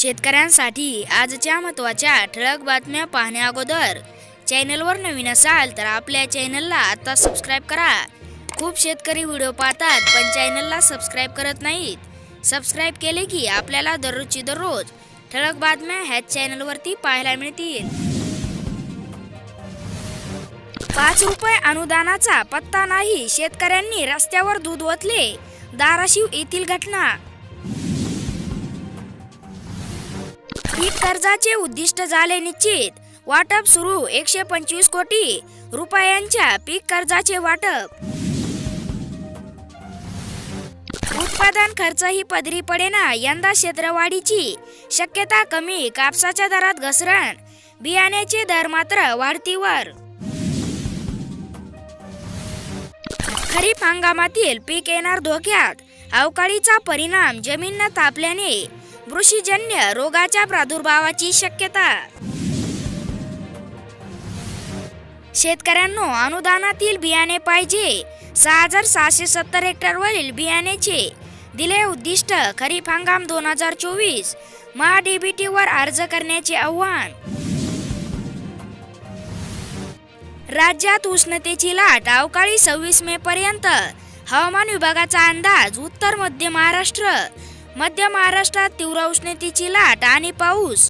शेतकऱ्यांसाठी आजच्या महत्त्वाच्या ठळक बातम्या पाहण्या अगोदर चॅनलवर नवीन असाल तर आपल्या चॅनलला आता सबस्क्राईब करा. खूप शेतकरी व्हिडिओ पाहतात पण चॅनलला सबस्क्राईब करत नाहीत. सबस्क्राईब केले की आपल्याला दररोजची दररोज ठळक बातम्या ह्याच चॅनलवरती पाहायला मिळतील. पाच रुपये अनुदानाचा पत्ता नाही शेतकऱ्यांनी रस्त्यावर दूध ओतले. धाराशिव येथील घटना कर्जाचे उद्दिष्ट झाले निश्चित. वाटप सुरू एकशे पंचवीस कोटी रुपयांच्या पीक कर्जाचे वाटप. उत्पादन खर्च ही पदरी पडेना यंदा क्षेत्रवाढीची शक्यता कमी कापसाच्या दरात घसरण बियाण्याचे दर मात्र वाढतीवर. खरीप हंगामातील पीक येणार धोक्यात अवकाळीचा परिणाम जमीन तापल्याने बुरशीजन्य रोगाच्या प्रादुर्भावाची शक्यता. शेतकऱ्यांनो अनुदानातील बियाणे पाहिजे. सहा हजार सहाशे सत्तर हेक्टरवरील बियाण्याचे दिले उद्दिष्ट. खरीप हंगाम दोन हजार चोवीस. महाडीबीटी वर अर्ज करण्याचे आव्हान. राज्यात उष्णतेची लाट अवकाळी सव्वीस मे पर्यंत. हवामान विभागाचा अंदाज उत्तर मध्य महाराष्ट्र. मध्य महाराष्ट्रात तीव्र उष्णतेची लाट आणि पाऊस.